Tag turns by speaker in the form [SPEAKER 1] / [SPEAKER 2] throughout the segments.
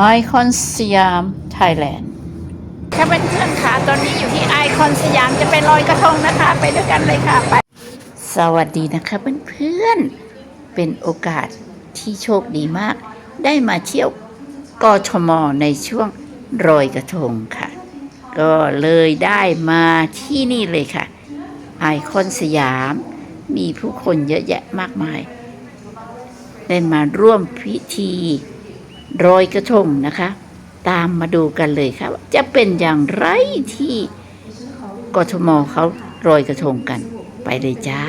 [SPEAKER 1] ไอคอนสยามไทยแลนด์ถ้าเป็นเพื่อนค่ะตอนนี้อยู่ที่ไอคอนสยามจะไปลอยกระทงนะคะ ไปด้วยกันเลยค่ะไปสวัสดีนะคะเพื่อนๆเป็นโอกาสที่โชคดีมาก ได้มาเที่ยวกทมในช่วงรอยกระทงค่ะ ก็เลยได้มาที่นี่เลยค่ะ ไอคอนสยาม มีผู้คนเยอะแยะมากมาย ได้มาร่วมพิธี รอยกระทงนะคะ ตามมาดูกันเลยค่ะว่าจะเป็นอย่างไรที่กทมเขารอยกระทงกัน ไปเลยจ้า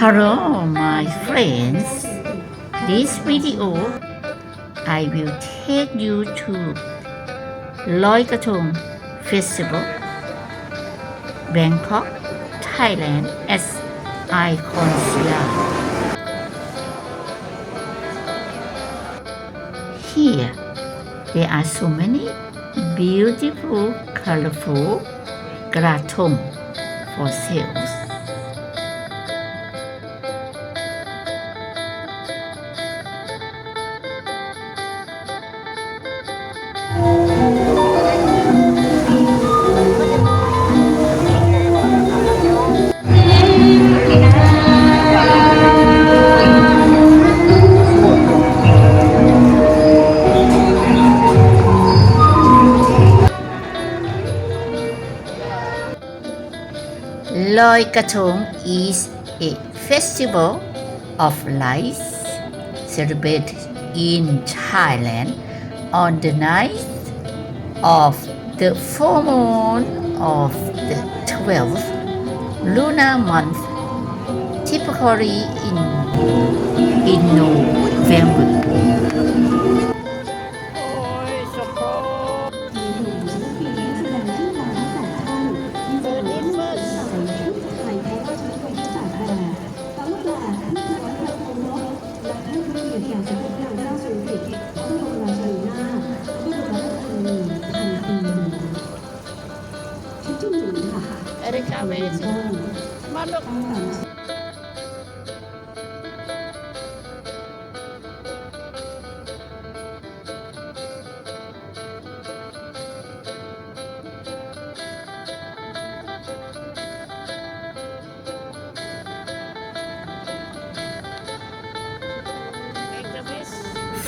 [SPEAKER 1] Hello my friends this video I will take you to ลอยกระทง Festival Bangkok Thailand as Icon Siam Here there are so many beautiful colorful กระทง for sales Katong is a festival of lights celebrated in Thailand on the night of the full moon of the 12th lunar month, typically in, in November. เริกาเวสมาลูก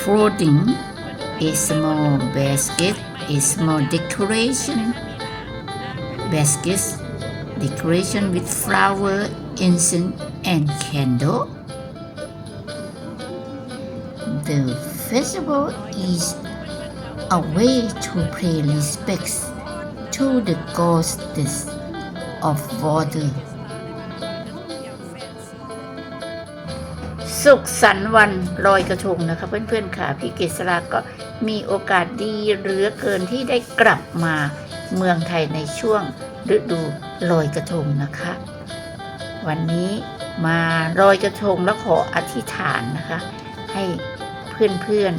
[SPEAKER 1] Floating a small basket, a small decoration baskets, decoration with flower, incense, and candle. The festival is a way to pay respects to the goddess of water. สุขสันต์วันลอยกระทงนะคะเพื่อนๆค่ะ พี่เกษราก็มีโอกาสดีเหลือเกินที่ได้กลับมา เมืองไทยในช่วงฤดูลอยกระทงนะคะ วันนี้มาลอยกระทงแล้วขออธิษฐานนะคะ ให้เพื่อน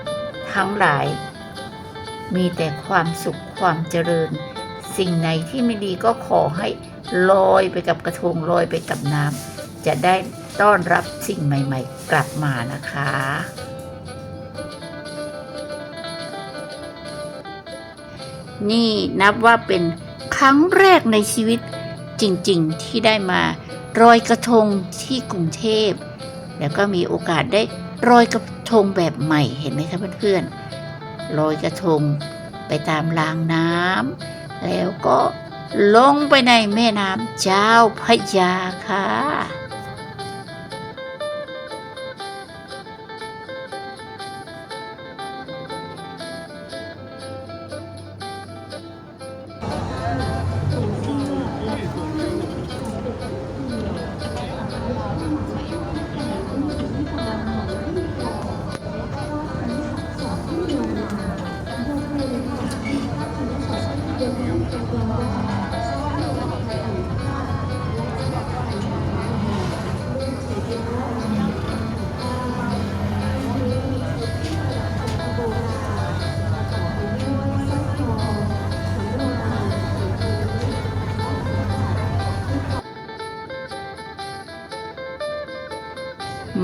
[SPEAKER 1] ๆทั้งหลาย มีแต่ความสุขความเจริญ สิ่งไหนที่ไม่ดีก็ขอให้ลอยไปกับกระทงลอยไปกับน้ำจะได้ต้อนรับสิ่งใหม่ ๆ กลับมานะคะ นี่นับว่าเป็นครั้งแรกในชีวิตจริงๆ ที่ได้มารอยกระทงที่กรุงเทพ แล้วก็มีโอกาสได้รอยกระทงแบบใหม่เห็นไหมคะเพื่อนๆรอยกระทงไปตามรางน้ำแล้วก็ลงไปในแม่น้ำเจ้าพระยาค่ะ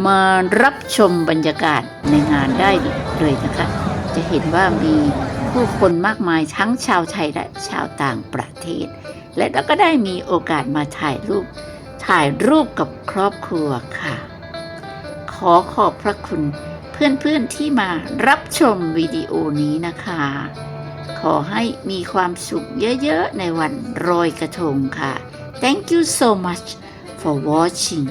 [SPEAKER 1] มารับชมบรรยากาศในงานได้เลยนะคะ จะเห็นว่ามีผู้คนมากมายทั้งชาวไทยและชาวต่างประเทศ และเราก็ได้มีโอกาสมาถ่ายรูป ถ่ายรูปกับครอบครัวค่ะ ขอขอบพระคุณเพื่อนๆที่มารับชมวิดีโอนี้นะคะ ขอให้มีความสุขเยอะๆในวันรอยกระทงค่ะ Thank you so much for watching